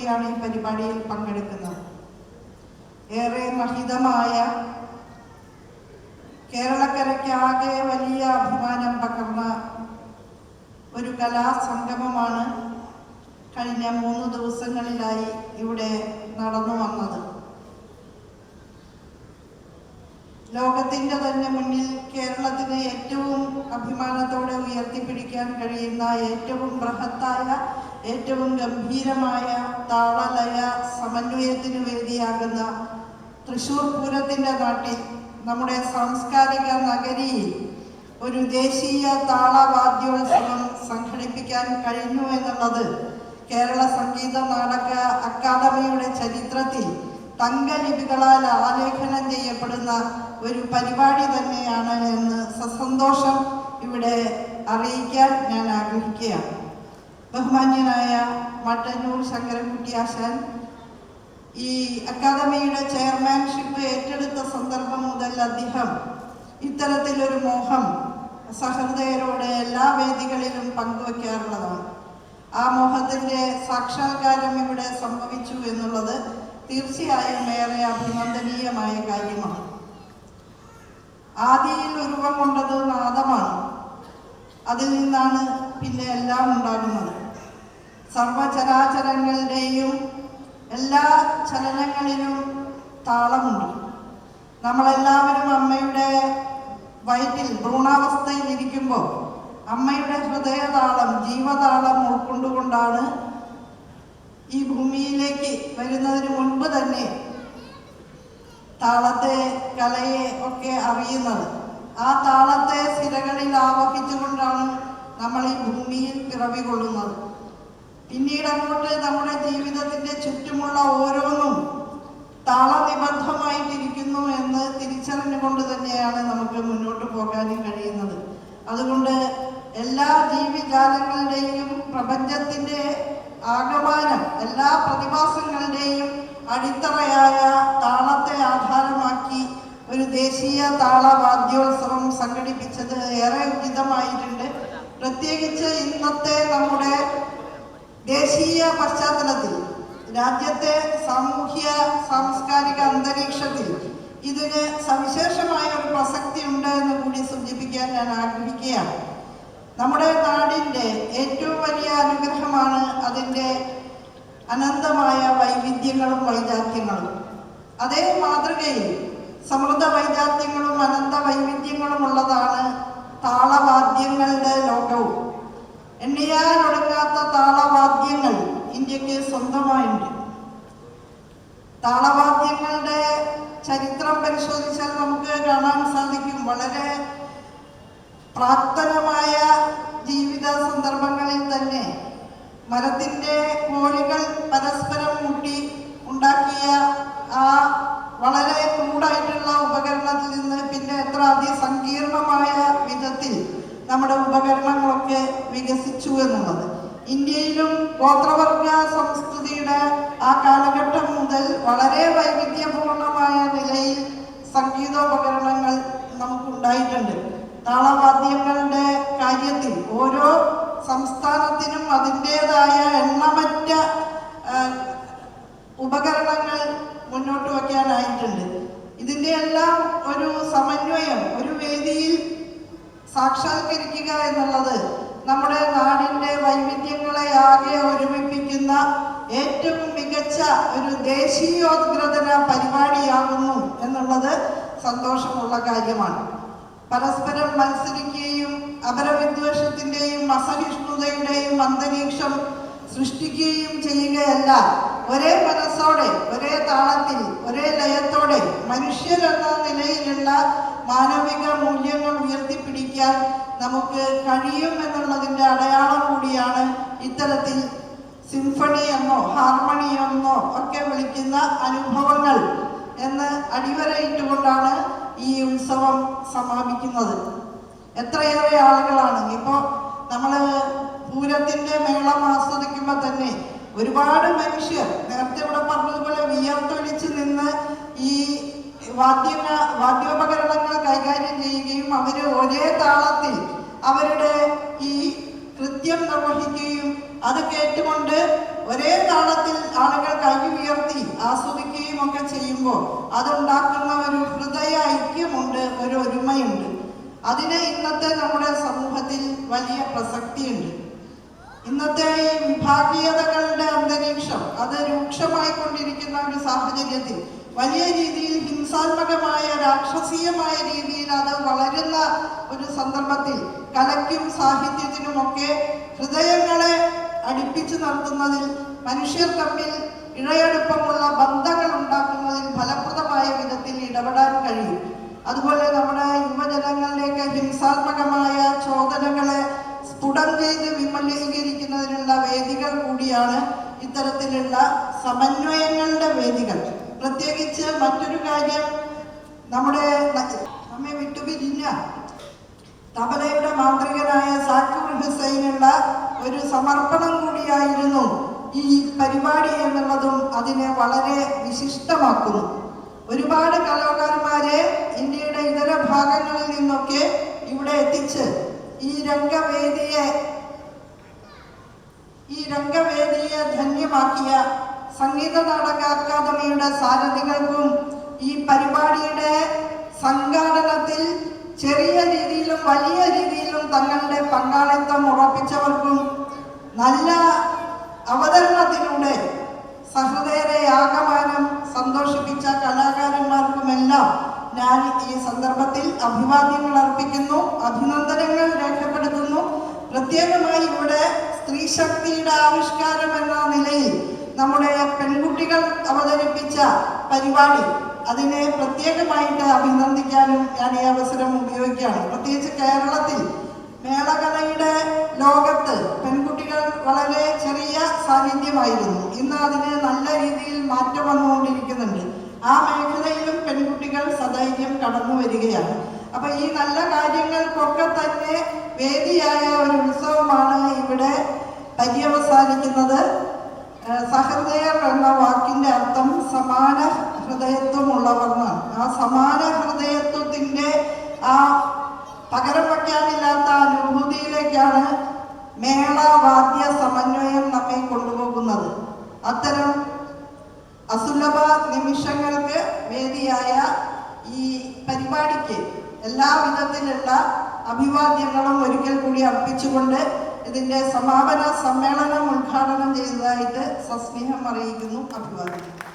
കൂടിയാണ് ഈ പരിപാടിയിൽ പങ്കെടുക്കുന്നത്. ഏറെ മഹിതമായ കേരളക്കരയ്ക്കാകെ വലിയ അഭിമാനം പകർന്ന ഒരു കലാസംഗമമാണ് കഴിഞ്ഞ മൂന്ന് ദിവസങ്ങളിലായി ഇവിടെ നടന്നു വന്നത്. ലോകത്തിന്റെ തന്നെ മുന്നിൽ കേരളത്തിന് ഏറ്റവും അഭിമാനത്തോടെ ഉയർത്തിപ്പിടിക്കാൻ കഴിയുന്ന ഏറ്റവും ബൃഹത്തായ ഏറ്റവും ഗംഭീരമായ താളലയ സമന്വയത്തിന് വേദിയാകുന്ന തൃശൂർ പൂരത്തിന്റെ നാട്ടിൽ നമ്മുടെ സാംസ്കാരിക നഗരിയിൽ ഒരു ദേശീയ താളവാദ്യോത്സവം സംഘടിപ്പിക്കാൻ കഴിഞ്ഞു എന്നുള്ളത് കേരള സംഗീത നാടക അക്കാദമിയുടെ ചരിത്രത്തിൽ തങ്കലിപികളാൽ ആലേഖനം ചെയ്യപ്പെടുന്ന ഒരു പരിപാടി തന്നെയാണ് എന്ന് സസന്തോഷം ഇവിടെ അറിയിക്കാൻ ഞാൻ ആഗ്രഹിക്കുകയാണ്. ബഹുമാന്യനായ മട്ടന്നൂർ ശങ്കരൻകുട്ടി ആശാൻ ഈ അക്കാദമിയുടെ ചെയർമാൻഷിപ്പ് ഏറ്റെടുത്ത സന്ദർഭം മുതൽ അദ്ദേഹം ഇത്തരത്തിലൊരു മോഹം സഹൃദയരോട് എല്ലാ വേദികളിലും പങ്കുവയ്ക്കാറുള്ളതാണ് ആ മോഹത്തിന്റെ സാക്ഷാത്കാരം ഇവിടെ സംഭവിച്ചു എന്നുള്ളത് തീർച്ചയായും ഏറെ അഭിനന്ദനീയമായ കാര്യമാണ്. ആദിയിൽ ഉരുവം കൊണ്ടത് നാദമാണ്. അതിൽ നിന്നാണ് പിന്നെ എല്ലാം ഉണ്ടാകുന്നത്. സർവചരാചരങ്ങളുടെയും എല്ലാ ചലനങ്ങളിലും താളമുണ്ട്. നമ്മളെല്ലാവരും അമ്മയുടെ വയറ്റിൽ ഭ്രൂണാവസ്ഥയിൽ ഇരിക്കുമ്പോൾ അമ്മയുടെ ഹൃദയതാളം ജീവതാളം ഉൾക്കൊണ്ടുകൊണ്ടാണ് ഈ ഭൂമിയിലേക്ക് വരുന്നതിന് മുൻപ് തന്നെ താളത്തെ കലയെ ഒക്കെ അറിയുന്നത്. ആ താളത്തെ സിരകളിൽ ആവഹിച്ചുകൊണ്ടാണ് നമ്മൾ ഈ ഭൂമിയിൽ പിറവി കൊള്ളുന്നത്. പിന്നീട് അങ്ങോട്ട് നമ്മുടെ ജീവിതത്തിന്റെ ചുറ്റുമുള്ള ഓരോന്നും താളനിബദ്ധമായിട്ടിരിക്കുന്നു എന്ന് തിരിച്ചറിഞ്ഞുകൊണ്ട് തന്നെയാണ് നമുക്ക് മുന്നോട്ട് പോകാനും കഴിയുന്നത്. അതുകൊണ്ട് എല്ലാ ജീവിജാലങ്ങളുടെയും പ്രപഞ്ചത്തിന്റെ ആകമാനം എല്ലാ പ്രതിഭാസങ്ങളുടെയും അടിത്തറയായ താളത്തെ ആധാരമാക്കി ഒരു ദേശീയ താളവാദ്യോത്സവം സംഘടിപ്പിച്ചത് ഏറെ ഉചിതമായിട്ടുണ്ട്. പ്രത്യേകിച്ച് ഇന്നത്തെ നമ്മുടെ ദേശീയ പശ്ചാത്തലത്തിൽ രാജ്യത്തെ സാമൂഹ്യ സാംസ്കാരിക അന്തരീക്ഷത്തിൽ ഇതിന് സവിശേഷമായ ഒരു പ്രസക്തി ഉണ്ട് എന്ന് കൂടി സൂചിപ്പിക്കാൻ ഞാൻ ആഗ്രഹിക്കുകയാണ്. നമ്മുടെ നാടിന്റെ ഏറ്റവും വലിയ അനുഗ്രഹമാണ് അതിന്റെ അനന്തമായ വൈവിധ്യങ്ങളും വൈജാത്യങ്ങളും. അതേ മാതൃകയിൽ സമൃദ്ധ വൈജാത്യങ്ങളും അനന്ത വൈവിധ്യങ്ങളും ഉള്ളതാണ് താളവാദ്യങ്ങളുടെ ലോകവും. എണ്ണിയാലൊടുങ്ങാത്ത താളവാദ്യങ്ങൾ ഇന്ത്യയ്ക്ക് സ്വന്തമായുണ്ട്. താളവാദ്യങ്ങളുടെ ചരിത്രം പരിശോധിച്ചാൽ നമുക്ക് കാണാൻ സാധിക്കും വളരെ പ്രാക്തനമായ ജീവിത സന്ദർഭങ്ങളിൽ തന്നെ മരത്തിന്റെ കോഴികൾ പരസ്പരം മുട്ടി ഉണ്ടാക്കിയ ആ വളരെ ക്രൂഡായിട്ടുള്ള ഉപകരണത്തിൽ നിന്ന് പിന്നെ എത്ര അതിസങ്കീർണമായ വിധത്തിൽ നമ്മുടെ ഉപകരണങ്ങളൊക്കെ വികസിച്ചു എന്നുള്ളത്. ഇന്ത്യയിലും ഗോത്രവർഗ സംസ്കൃതിയുടെ ആ കാലഘട്ടം മുതൽ വളരെ വൈവിധ്യപൂർണമായ നിലയിൽ സംഗീതോപകരണങ്ങൾ നമുക്കുണ്ടായിട്ടുണ്ട്. താളവാദ്യങ്ങളുടെ കാര്യത്തിൽ ഓരോ സംസ്ഥാനത്തിനും അതിന്റെതായ എണ്ണമറ്റ ഉപകരണങ്ങൾ മുന്നോട്ട് വയ്ക്കാനായിട്ടുണ്ട്. ഇതിന്റെ എല്ലാം ഒരു സമന്വയം ഒരു വേദിയിൽ സാക്ഷാത്കരിക്കുക എന്നുള്ളത് നമ്മുടെ നാടിന്റെ വൈവിധ്യങ്ങളെ ആകെ ഒരുമിപ്പിക്കുന്ന ഏറ്റവും മികച്ച ഒരു ദേശീയോദ്ഗ്രഥന പരിപാടിയാകുന്നു എന്നുള്ളത് സന്തോഷമുള്ള കാര്യമാണ്. പരസ്പരം മത്സരിക്കുകയും അപരവിദ്വേഷത്തിന്റെയും അസഹിഷ്ണുതയുടെയും അന്തരീക്ഷം സൃഷ്ടിക്കുകയും ചെയ്യുകയല്ല. ഒരേ മനസ്സോടെ ഒരേ താളത്തിൽ ഒരേ ലയത്തോടെ മനുഷ്യരെന്ന നിലയിലുള്ള മാനവിക മൂല്യങ്ങൾ ഉയർത്തിപ്പിടിക്കാൻ നമുക്ക് കഴിയും എന്നുള്ളതിന്റെ അടയാളം കൂടിയാണ് ഇത്തരത്തിൽ സിംഫണി എന്നോ ഹാർമണി എന്നോ ഒക്കെ വിളിക്കുന്ന അനുഭവങ്ങൾ എന്ന് അടിവരയിട്ടുകൊണ്ടാണ് ഈ ഉത്സവം സമാപിക്കുന്നത്. എത്രയേറെ ആളുകളാണ്. ഇപ്പോൾ നമ്മൾ പൂരത്തിന്റെ മേളം ആസ്വദിക്കുമ്പോൾ തന്നെ ഒരുപാട് മനുഷ്യർ ചെയ്യുമ്പോൾ അതുണ്ടാക്കുന്ന ഒരു ഹൃദയ ഐക്യമുണ്ട് ഒരു ഒരുമയുണ്ട്. അതിന് ഇന്നത്തെ നമ്മുടെ സമൂഹത്തിൽ വലിയ പ്രസക്തിയുണ്ട്. ഇന്നത്തെ ഈ വിഭാഗീയതകളുടെ അന്തരീക്ഷം അത് രൂക്ഷമായി കൊണ്ടിരിക്കുന്ന ഒരു സാഹചര്യത്തിൽ വലിയ രീതിയിൽ ഹിംസാത്മകമായ രാക്ഷസീയമായ രീതിയിൽ അത് വളരുന്ന ഒരു സന്ദർഭത്തിൽ കലയ്ക്കും സാഹിത്യത്തിനുമൊക്കെ ഹൃദയങ്ങളെ അടുപ്പിച്ചു നടത്തുന്നതിൽ മനുഷ്യർ തമ്മിൽ ഇഴയടുപ്പമുള്ള ബന്ധങ്ങൾ ചെയ്ത് വിമലീകരിക്കുന്നതിനുള്ള വേദികൾ കൂടിയാണ് ഇത്തരത്തിലുള്ള സമന്വയങ്ങളുടെ വേദികൾ. പ്രത്യേകിച്ച് മറ്റൊരു കാര്യം നമ്മുടെ നമ്മെ വിട്ടുപിരിഞ്ഞ തബലയുടെ മാന്ത്രികനായ സാക്കൂർ ഹുസൈനുള്ള ഒരു സമർപ്പണം കൂടിയായിരുന്നു ഈ പരിപാടി എന്നുള്ളതും അതിനെ വളരെ വിശിഷ്ടമാക്കുന്നു. ഒരുപാട് കലാകാരന്മാരെ ഇന്ത്യയുടെ ഇതര ഭാഗങ്ങളിൽ നിന്നൊക്കെ ഇവിടെ എത്തിച്ച് ഈ രംഗവേദിയെ ഈ രംഗവേദിയെ ധന്യമാക്കിയ സംഗീത നാടക അക്കാദമിയുടെ സാരഥികൾക്കും ഈ പരിപാടിയുടെ സംഘാടനത്തിൽ ചെറിയ രീതിയിലും വലിയ രീതിയിലും തങ്ങളുടെ പങ്കാളിത്തം ഉറപ്പിച്ചവർക്കും നല്ല അവതരണത്തിലൂടെ സഹൃദയരെ ആകമാനം സന്തോഷിപ്പിച്ച കലാകാരന്മാർക്കുമെല്ലാം ഞാൻ ഈ സന്ദർഭത്തിൽ അഭിവാദ്യങ്ങൾ അർപ്പിക്കുന്നു അഭിനന്ദനങ്ങൾ രേഖപ്പെടുത്തുന്നു. പ്രത്യേകമായി ഇവിടെ സ്ത്രീ ശക്തിയുടെ ആവിഷ്കാരം എന്ന നിലയിൽ നമ്മുടെ പെൺകുട്ടികൾ അവതരിപ്പിച്ച പരിപാടി അതിനെ പ്രത്യേകമായിട്ട് അഭിനന്ദിക്കാനും ഞാൻ ഈ അവസരം ഉപയോഗിക്കുകയാണ്. പ്രത്യേകിച്ച് കേരളത്തിൽ മേളകലയുടെ ലോകത്ത് പെൺകുട്ടികൾ വളരെ ചെറിയ സാന്നിധ്യമായിരുന്നു. ഇന്ന് അതിന് നല്ല രീതിയിൽ മാറ്റം വന്നുകൊണ്ടിരിക്കുന്നുണ്ട്. ആ മേഖലയിലും പെൺകുട്ടികൾ സധൈര്യം കടന്നു വരികയാണ്. അപ്പൊ ഈ നല്ല കാര്യങ്ങൾക്കൊക്കെ തന്നെ വേദിയായ ഒരു ഉത്സവമാണ് ഇവിടെ പര്യവസാനിക്കുന്നത്. സഹൃദയർ എന്ന വാക്കിന്റെ അർത്ഥം സമാന ഹൃദയത്വമുള്ളവർ എന്നാണ് ആ സമാന ഹൃദയത്വത്തിന്റെ പരിപാടിക്ക് എല്ലാ വിധത്തിലുള്ള അഭിവാദ്യങ്ങളും ഒരിക്കൽ കൂടി അർപ്പിച്ചുകൊണ്ട് ഇതിന്റെ സമാപന സമ്മേളനം ഉദ്ഘാടനം ചെയ്തതായിട്ട് സസ്നേഹം അറിയിക്കുന്നു. അഭിവാദ്യം.